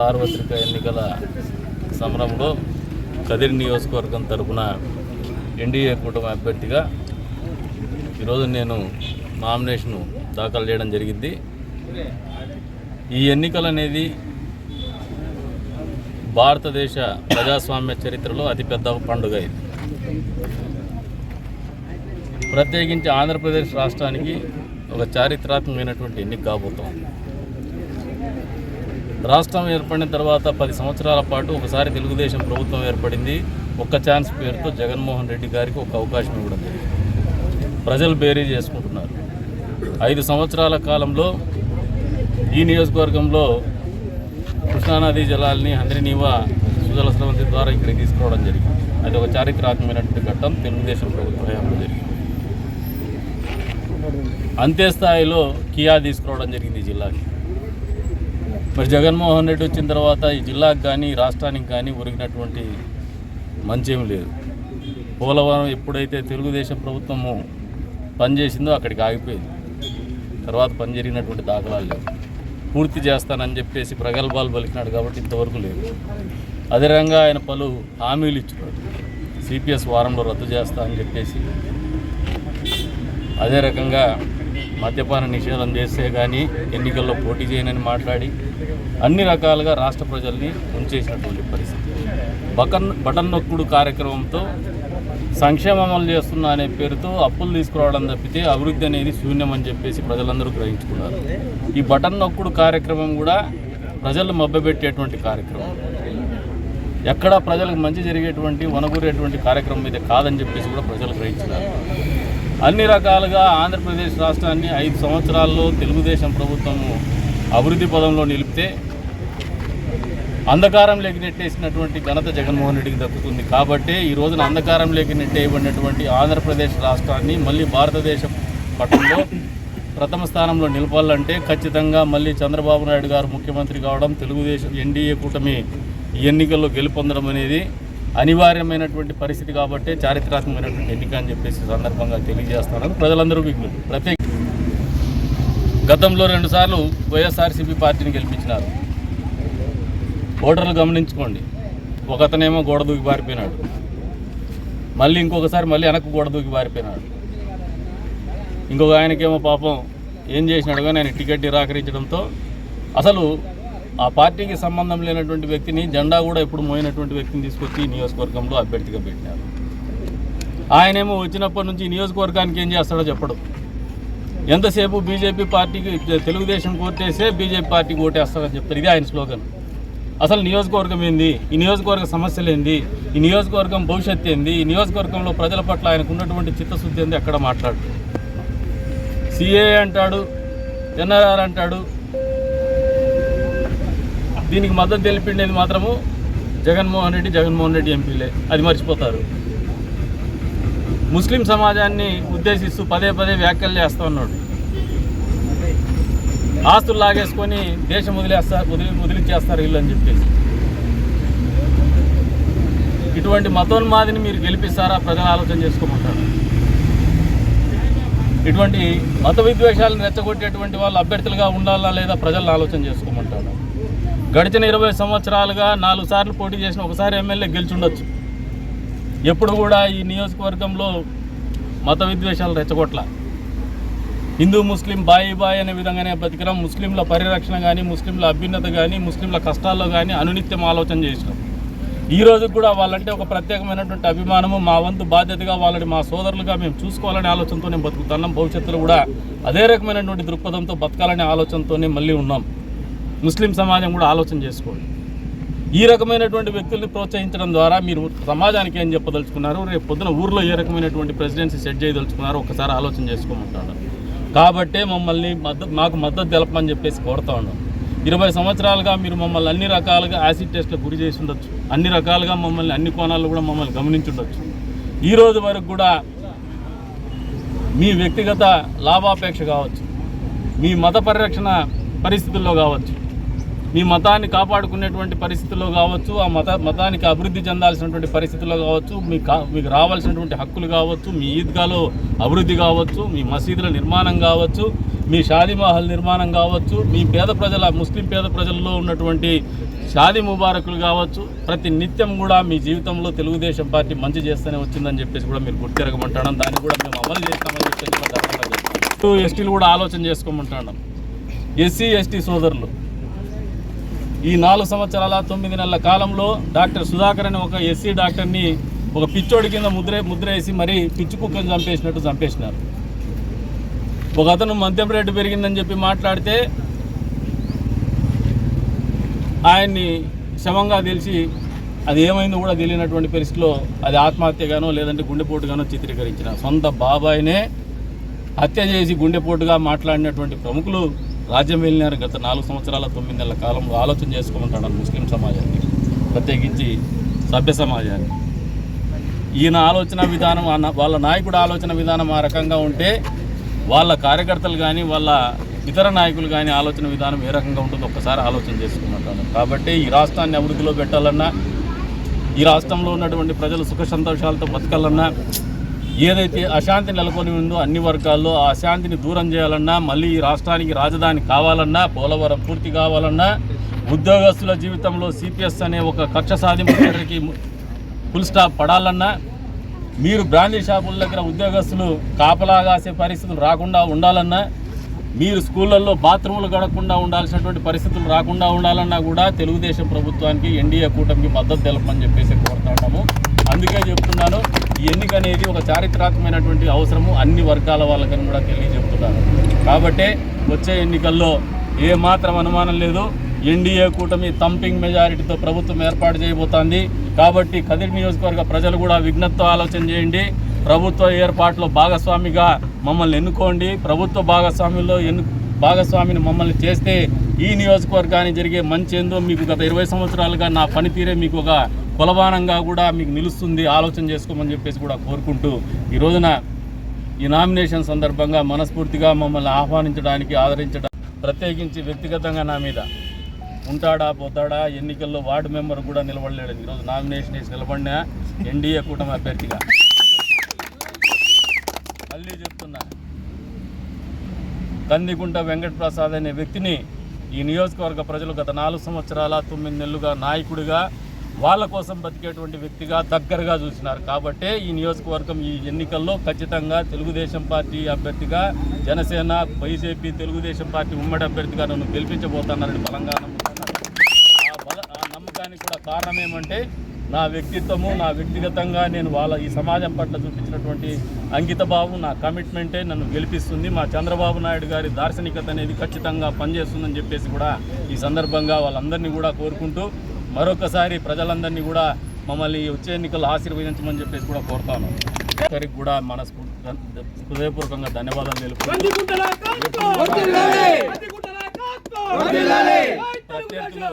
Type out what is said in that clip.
సార్వత్రిక ఎన్నికల సమరంలో కదిరి నియోజకవర్గం తరపున ఎన్డీఏ కూటమి అభ్యర్థిగా ఈరోజు నేను నామినేషన్ దాఖలు చేయడం జరిగింది. ఈ ఎన్నికలు అనేది భారతదేశ ప్రజాస్వామ్య చరిత్రలో అతిపెద్ద పండుగ ఇది. ప్రత్యేకించి ఆంధ్రప్రదేశ్ రాష్ట్రానికి ఒక చారిత్రాత్మకమైనటువంటి ఎన్నిక కాబోతోంది. రాష్ట్రం ఏర్పడిన తర్వాత పది సంవత్సరాల పాటు ఒకసారి తెలుగుదేశం ప్రభుత్వం ఏర్పడింది. ఒక్క ఛాన్స్ పేరుతో జగన్మోహన్ రెడ్డి గారికి ఒక అవకాశం ఇవ్వడం జరిగింది. ప్రజలు బేరీ చేసుకుంటున్నారు. ఐదు సంవత్సరాల కాలంలో ఈ నియోజకవర్గంలో కృష్ణానదీ జలాల్ని హంద్రినీవా సుజల స్రవంతి ద్వారా ఇక్కడికి తీసుకురావడం జరిగింది. అది ఒక చారిత్రాత్మకమైనటువంటి ఘట్టం తెలుగుదేశం ప్రభుత్వ హయాంలో జరిగింది. అంతే స్థాయిలో కియా తీసుకురావడం జరిగింది ఈ జిల్లాకి. మరి జగన్మోహన్ రెడ్డి వచ్చిన తర్వాత ఈ జిల్లాకు కానీ రాష్ట్రానికి కానీ ఒరిగినటువంటి మంచేం లేదు. పోలవరం ఎప్పుడైతే తెలుగుదేశం ప్రభుత్వము పనిచేసిందో అక్కడికి ఆగిపోయింది. తర్వాత పని జరిగినటువంటి దాఖలాలు లేవు. పూర్తి చేస్తానని చెప్పేసి ప్రగల్భాలు పలికినాడు కాబట్టి ఇంతవరకు లేదు. అదే రకంగా ఆయన పలు హామీలు ఇచ్చినాడు. సిపిఎస్ వారంలో రద్దు చేస్తా అని చెప్పేసి. అదే రకంగా మద్యపాన నిషేధం చేస్తే కానీ ఎన్నికల్లో పోటీ చేయనని మాట్లాడి అన్ని రకాలుగా రాష్ట్ర ప్రజల్ని ఉంచేసినటువంటి పరిస్థితి. బకన్ బటన్ నొక్కుడు కార్యక్రమంతో సంక్షేమం అమలు చేస్తున్నా అనే పేరుతో అప్పులు తీసుకురావడం తప్పితే అభివృద్ధి అనేది శూన్యం అని చెప్పేసి ప్రజలందరూ గ్రహించుకున్నారు. ఈ బటన్ నొక్కుడు కార్యక్రమం కూడా ప్రజలు మభ్యపెట్టేటువంటి కార్యక్రమం. ఎక్కడ ప్రజలకు మంచి జరిగేటువంటి వనగూరేటువంటి కార్యక్రమం ఇది కాదని చెప్పేసి కూడా ప్రజలు గ్రహించినారు. అన్ని రకాలుగా ఆంధ్రప్రదేశ్ రాష్ట్రాన్ని ఐదు సంవత్సరాల్లో తెలుగుదేశం ప్రభుత్వము అభివృద్ధి పదంలో నిలిపితే అంధకారం నెట్టేసినటువంటి ఘనత జగన్మోహన్ రెడ్డికి దక్కుతుంది. కాబట్టి ఈ రోజున అంధకారం నెట్టేయబడినటువంటి ఆంధ్రప్రదేశ్ రాష్ట్రాన్ని మళ్ళీ భారతదేశ పట్టణంలో ప్రథమ స్థానంలో నిలపాలంటే ఖచ్చితంగా మళ్ళీ చంద్రబాబు నాయుడు గారు ముఖ్యమంత్రి కావడం తెలుగుదేశం ఎన్డీఏ కూటమి ఈ ఎన్నికల్లో గెలుపొందడం అనేది అనివార్యమైనటువంటి పరిస్థితి కాబట్టి చారిత్రాత్మకమైనటువంటి ఎన్నిక అని చెప్పేసి సందర్భంగా తెలియజేస్తున్నాను ప్రజలందరూ విజ్ఞులు ప్రత్యేక గతంలో రెండుసార్లు వైఎస్ఆర్సీపీ పార్టీని గెలిపించినారు. ఓటర్లు గమనించుకోండి. ఒకతనేమో గోడ దూకి పారిపోయినాడు. మళ్ళీ ఇంకొకసారి మళ్ళీ వెనక్కు గోడ దూకి పారిపోయినాడు. ఇంకొక ఆయనకేమో పాపం ఏం చేసినాడుగా నేను ఆయన టికెట్ నిరాకరించడంతో అసలు ఆ పార్టీకి సంబంధం లేనటువంటి వ్యక్తిని జెండా కూడా ఎప్పుడు మోయినటువంటి వ్యక్తిని తీసుకొచ్చి ఈ నియోజకవర్గంలో అభ్యర్థిగా పెట్టినారు. ఆయనేమో వచ్చినప్పటి నుంచి ఈ నియోజకవర్గానికి ఏం చేస్తాడో చెప్పడు. ఎంతసేపు బీజేపీ పార్టీకి తెలుగుదేశం కోటేసే బీజేపీ పార్టీకి ఓటేస్తాడని చెప్తారు. ఇది ఆయన స్లోగన్. అసలు నియోజకవర్గం ఏంది? ఈ నియోజకవర్గ సమస్యలు ఏంది? ఈ నియోజకవర్గం భవిష్యత్తు ఏంది? ఈ నియోజకవర్గంలో ప్రజల పట్ల ఆయనకు ఉన్నటువంటి చిత్తశుద్ధి ఏంది? అక్కడ మాట్లాడు సిఏ అంటాడు ఎన్ఆర్ఆర్ అంటాడు దీనికి మద్దతు తెలిపిండేది మాత్రము జగన్మోహన్ రెడ్డి జగన్మోహన్ రెడ్డి ఎంపీలే. అది మర్చిపోతారు. ముస్లిం సమాజాన్ని ఉద్దేశిస్తూ పదే పదే వ్యాఖ్యలు చేస్తూ ఉన్నాడు. ఆస్తులు లాగేసుకొని దేశం వదిలేస్తారు వదిలి వదిలిచ్చేస్తారు వీళ్ళు అని చెప్పేసి. ఇటువంటి మతోన్మాదిని మీరు గెలిపిస్తారా? ప్రజలు ఆలోచన చేసుకోమంటారు? ఇటువంటి మత విద్వేషాలను రెచ్చగొట్టేటువంటి వాళ్ళు అభ్యర్థులుగా ఉండాలా లేదా ప్రజలను ఆలోచన చేసుకోమంటారు? గడిచిన ఇరవై సంవత్సరాలుగా నాలుగు సార్లు పోటీ చేసిన ఒకసారి ఎమ్మెల్యే గెలిచుండొచ్చు. ఎప్పుడు కూడా ఈ నియోజకవర్గంలో మత విద్వేషాలు రెచ్చగొట్ల. హిందూ ముస్లిం బాయి బాయ్ అనే విధంగానే బతికినాం ముస్లింల పరిరక్షణ కానీ ముస్లింల అభ్యున్నత కానీ ముస్లింల కష్టాల్లో కానీ అనునిత్యం ఆలోచన చేసినాం. ఈ రోజు కూడా వాళ్ళంటే ఒక ప్రత్యేకమైనటువంటి అభిమానము మా వంతు బాధ్యతగా వాళ్ళని మా సోదరులుగా మేము చూసుకోవాలనే ఆలోచనతోనే బతుకుతున్నాం. భవిష్యత్తులో కూడా అదే రకమైనటువంటి దృక్పథంతో బతకాలనే ఆలోచనతోనే మళ్ళీ ఉన్నాం. ముస్లిం సమాజం కూడా ఆలోచన చేసుకోండి ఈ రకమైనటువంటి వ్యక్తుల్ని ప్రోత్సహించడం ద్వారా మీరు సమాజానికి ఏం చెప్పదలుచుకున్నారు? రేపు పొద్దున ఊర్లో ఏ రకమైనటువంటి ప్రెసిడెన్సీ సెట్ చేయదలుచుకున్నారో ఒకసారి ఆలోచన చేసుకోమంటాడు కాబట్టే మమ్మల్ని మద్దతు మాకు మద్దతు తెలపమని చెప్పేసి కోరుతా ఉన్నాం. ఇరవై సంవత్సరాలుగా మీరు మమ్మల్ని అన్ని రకాలుగా యాసిడ్ టెస్ట్లకు గురి చేసి ఉండొచ్చు. అన్ని రకాలుగా మమ్మల్ని అన్ని కోణాల్లో కూడా మమ్మల్ని గమనించుండొచ్చు ఈ రోజు వరకు కూడా మీ వ్యక్తిగత లాభాపేక్ష కావచ్చు. మీ మత పరిరక్షణ పరిస్థితుల్లో కావచ్చు. మీ మతాన్ని కాపాడుకునేటువంటి పరిస్థితుల్లో కావచ్చు ఆ మత మతానికి అభివృద్ధి చెందాల్సినటువంటి పరిస్థితుల్లో కావచ్చు మీ కా మీకు రావాల్సినటువంటి హక్కులు కావచ్చు మీ ఈద్గాలో అభివృద్ధి కావచ్చు మీ మసీదుల నిర్మాణం కావచ్చు మీ షాదీ మహల్ నిర్మాణం కావచ్చు మీ పేద ప్రజల ముస్లిం పేద ప్రజల్లో ఉన్నటువంటి షాదీ ముబారకులు కావచ్చు ప్రతి నిత్యం కూడా మీ జీవితంలో తెలుగుదేశం పార్టీ మంచి చేస్తూనే వచ్చిందని చెప్పేసి కూడా మీరు గుర్తిరగమంటాం దాన్ని కూడా మేము అమలు చేస్తామని చెప్పేసి ఎస్టీలు కూడా ఆలోచన చేసుకోమంటాను ఎస్సీ ఎస్టీ సోదరులు ఈ నాలుగు సంవత్సరాల తొమ్మిది నెలల కాలంలో డాక్టర్ సుధాకర్ అని ఒక ఎస్సీ డాక్టర్ని ఒక పిచ్చోడి కింద ముద్ర ముద్ర వేసి మరీ పిచ్చి కుక్కని చంపేసినట్టు చంపేసినారు. ఒక అతను మద్యం రేటు పెరిగిందని చెప్పి మాట్లాడితే ఆయన్ని శవంగా తెలిసి అది ఏమైందో కూడా తెలియనటువంటి పరిస్థితిలో అది ఆత్మహత్యగానో లేదంటే గుండెపోటుగానో చిత్రీకరించిన సొంత బాబాయినే హత్య చేసి గుండెపోటుగా మాట్లాడినటువంటి ప్రముఖులు రాజ్యం వెళ్ళినారు. గత నాలుగు సంవత్సరాల తొమ్మిది నెలల కాలంలో ఆలోచన చేసుకోమంటాడు ముస్లిం సమాజాన్ని ప్రత్యేకించి సభ్య సమాజాన్ని. ఈయన ఆలోచన విధానం వాళ్ళ నాయకుడు ఆలోచన విధానం ఆ రకంగా ఉంటే వాళ్ళ కార్యకర్తలు కానీ వాళ్ళ ఇతర నాయకులు కానీ ఆలోచన విధానం ఏ రకంగా ఉంటుందో ఒక్కసారి ఆలోచన చేసుకుంటాను కాబట్టి ఈ రాష్ట్రాన్ని అభివృద్ధిలో పెట్టాలన్నా ఈ రాష్ట్రంలో ఉన్నటువంటి ప్రజలు సుఖ సంతోషాలతో బతకాలన్నా ఏదైతే అశాంతి నెలకొని ఉందో అన్ని వర్గాల్లో ఆ అశాంతిని దూరం చేయాలన్నా మళ్ళీ ఈ రాష్ట్రానికి రాజధాని కావాలన్నా పోలవరం పూర్తి కావాలన్నా ఉద్యోగస్తుల జీవితంలో సిపిఎస్ అనే ఒక కక్ష సాధింపు చర్యకి ఫుల్ స్టాప్ పడాలన్నా మీరు బ్రాండీ షాపుల దగ్గర ఉద్యోగస్తులు కాపలా కాసే పరిస్థితులు రాకుండా ఉండాలన్నా మీరు స్కూళ్ళల్లో బాత్రూములు గడకుండా ఉండాల్సినటువంటి పరిస్థితులు రాకుండా ఉండాలన్నా కూడా తెలుగుదేశం ప్రభుత్వానికి ఎన్డీఏ కూటమికి మద్దతు తెలపని చెప్పేసి కోరుతా ఉన్నాము. అందుకే చెప్తున్నాను ఈ ఎన్నిక అనేది ఒక చారిత్రాత్మకమైనటువంటి అవసరము. అన్ని వర్గాల వాళ్ళకని కూడా తెలియజెప్తున్నాను. కాబట్టి వచ్చే ఎన్నికల్లో ఏ మాత్రం అనుమానం లేదు. ఎన్డీఏ కూటమి తంపింగ్ మెజారిటీతో ప్రభుత్వం ఏర్పాటు చేయబోతోంది. కాబట్టి కదిరి నియోజకవర్గ ప్రజలు కూడా విఘ్నత్వ ఆలోచన చేయండి. ప్రభుత్వ ఏర్పాటులో భాగస్వామిగా మమ్మల్ని ఎన్నుకోండి. ప్రభుత్వ భాగస్వామిలో ఎన్ను భాగస్వామిని మమ్మల్ని చేస్తే ఈ నియోజకవర్గానికి జరిగే మంచి ఏందో మీకు గత ఇరవై సంవత్సరాలుగా నా పనితీరే మీకు ఒక కులవానంగా కూడా మీకు నిలుస్తుంది. ఆలోచన చేసుకోమని చెప్పేసి కూడా కోరుకుంటూ ఈ రోజున ఈ నామినేషన్ సందర్భంగా మనస్ఫూర్తిగా మమ్మల్ని ఆహ్వానించడానికి ఆదరించడం ప్రత్యేకించి వ్యక్తిగతంగా నా మీద ఉంటాడా పోతాడా ఎన్నికల్లో వార్డు మెంబర్ కూడా నిలబడలేడు. ఈరోజు నామినేషన్ వేసి నిలబడిన ఎన్డీఏ కూటమి అభ్యర్థిగా. మళ్ళీ చెప్తున్నా కందికుంట వెంకట ప్రసాద్ అనే వ్యక్తిని ఈ నియోజకవర్గ ప్రజలు గత నాలుగు సంవత్సరాల తొమ్మిది నెలలుగా నాయకుడిగా వాళ్ళ కోసం బతికేటువంటి వ్యక్తిగా దగ్గరగా చూసినారు. కాబట్టే ఈ నియోజకవర్గం ఈ ఎన్నికల్లో ఖచ్చితంగా తెలుగుదేశం పార్టీ అభ్యర్థిగా జనసేన వైసీపీ తెలుగుదేశం పార్టీ ఉమ్మడి అభ్యర్థిగా నన్ను గెలిపించబోతున్నారని బలంగా నమ్ముతున్నారు ఆ ఆ నమ్మకానికి కూడా కారణం ఏమంటే నా వ్యక్తిత్వము నా వ్యక్తిగతంగా నేను వాళ్ళ ఈ సమాజం పట్ల చూపించినటువంటి అంకిత భావం నా కమిట్మెంటే నన్ను గెలిపిస్తుంది. మా చంద్రబాబు నాయుడు గారి దార్శనికత అనేది ఖచ్చితంగా పనిచేస్తుందని చెప్పేసి కూడా ఈ సందర్భంగా వాళ్ళందరినీ కూడా కోరుకుంటూ మరొకసారి ప్రజలందరినీ కూడా మమ్మల్ని వచ్చే ఎన్నికలు ఆశీర్వదించమని చెప్పేసి కూడా కోరుతాను ఒకరికి కూడా మనస్ఫూర్తి హృదయపూర్వకంగా ధన్యవాదాలు ప్రత్యర్థులు